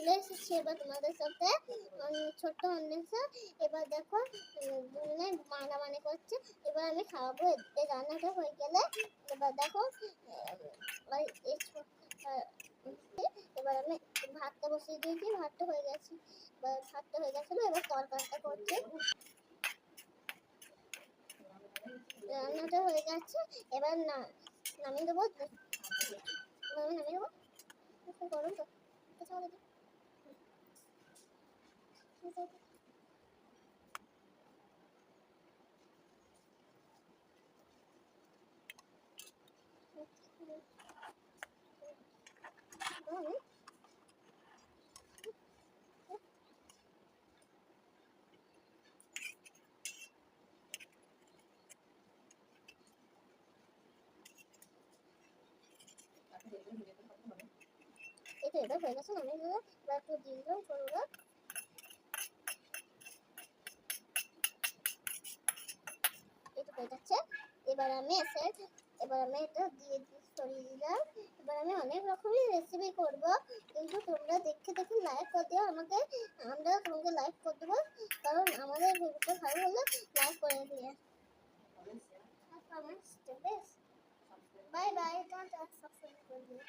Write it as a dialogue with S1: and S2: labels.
S1: চলে এসেছি। এবার তোমাদের সাথে ছোট্ট অন্বেষা। এবার দেখো দুজনে মানামানি করছে। এবার আমি খাওয়াবো। এই রান্নাটা হয়ে গেলে এবার দেখো এবার আমি ভাতটা বসিয়ে দিয়েছি। ভাতটা হয়ে গেছে। এবার ভাতটা হয়ে গেছিল এবার তরকারিটা করছে। রান্নাটা হয়ে গেছে। এবার না, নামিয়ে দেবো। নামিয়ে দেবো। গরম তো কোথাও দেখি এই তো এবার হয়ে গেছে নামিয়ে দেবো এবার একটু দিয়ে দিলাম সরুরা এই তো হয়ে যাচ্ছে। এবার আমি এসে এবার আমি এটা দিয়ে সরিয়ে দিলাম। এবার আমি অনেক রকমের রেসিপি করব। কিন্তু তোমরা দেখে দেখে লাইক করে দিও, আমাকে আমরা তোমাকে লাইক করে দেবো। কারণ আমাদের ভিডিওটা ভালো হলে লাইক করে দিয়ে। বাই বাই সাবস্ক্রাইব করে দিও।